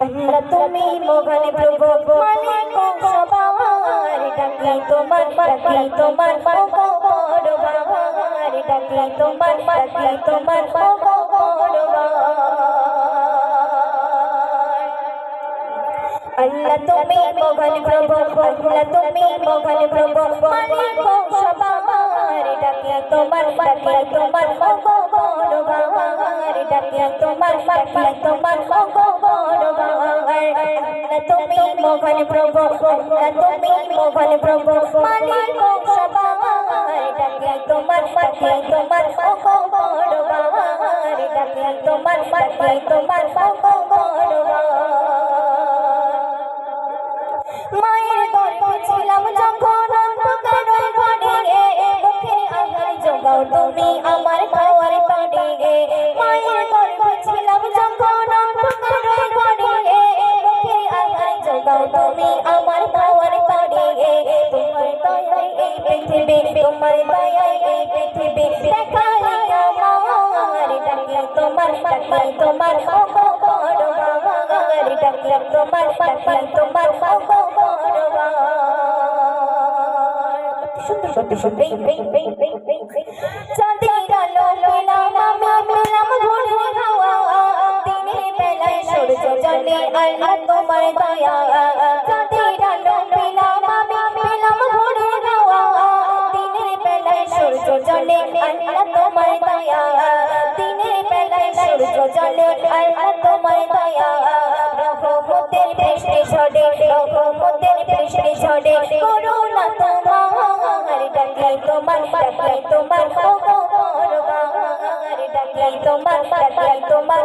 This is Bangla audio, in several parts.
আল্লাহ তুমি মোহন প্রভু, মালিক সবার ডাকি তোমার ডাকি তোমার পরবার ডাকি তোমার ডাকি তোমার আল্লাহ তুমি মোহন প্রভু, আল্লাহ তুমি মোহন প্রভু, মালিক সবার ডাকি তোমার ডাকি তোমার পরবার ডাকি তোমার ডাকি তোমার ওগো পরবার আল্লাহ তুমি মোহন প্রভু তুমি মোহন প্রভু। মালিক তোমার ডাকি তোমার ওগো পরবার ডাকি তোমার ডাকি তোমার ওগো তুমি আমার তোমার দয়ায় এই পৃথিবী দেখালে আমার ডাকি তোমার ডাকি তোমার ওগো বড় বাবার ডাকি তোমার ডাকি তোমার সুন্দর সুন্দর সুন্দর আল্লাহ তোমার দয়া। চাঁদের পেলাম আমি পেলাম ভোরের হাওয়া দিনের বেলায় সূর্য জলে আল্লাহ তোমার দয়া। দিনের বেলায় সূর্য জলে আল্লাহ তোমার দয়া। রহমতের বৃষ্টি ঝড়ে, রহমতের বৃষ্টি ঝড়ে। করুণা তোমার ডাকি তোমার ডাকি তোমার পরবার ডাকি তোমার ডাকি তোমার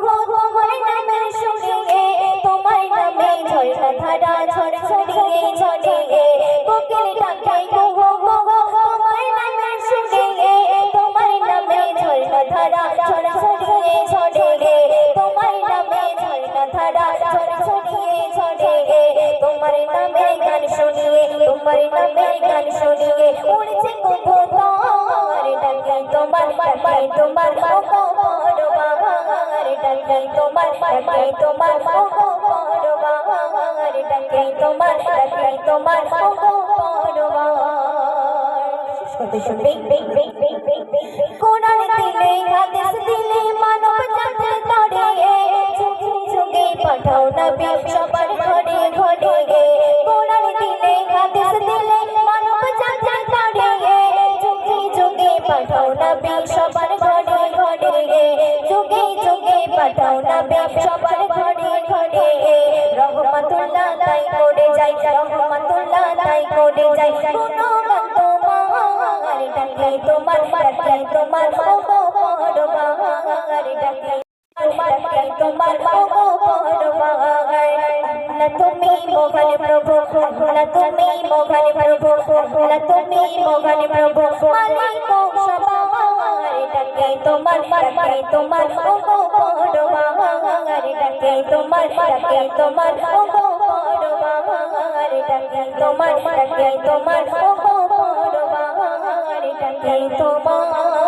ডাকে তোমার ওগো পরবার ডাকে তোমার ডাকে তোমার ওগো পরবার কোরআন দিলে হাদিস দিলে মানব জাতি তড়ে যুগে যুগে পাঠাও নবী করে যাই, কোনো তোমার ডাকে তোমার ডাকে, তোমার ওগো পরবার ডাকে, তোমার ডাকে, তোমার ওগো পরবার আল্লাহ তুমি মোহন প্রভু আল্লাহ তুমি মোহন প্রভু আল্লাহ তুমি মোহন প্রভু, মালিক সবার ডাকে, তোমার ডাকে, তোমার ওগো পরবার ডাকে, তোমার ডাকে, তোমার ওগো পরবার ডাকে তোমার ডাকে তোমার ওগো পরবার ডাকে তোমার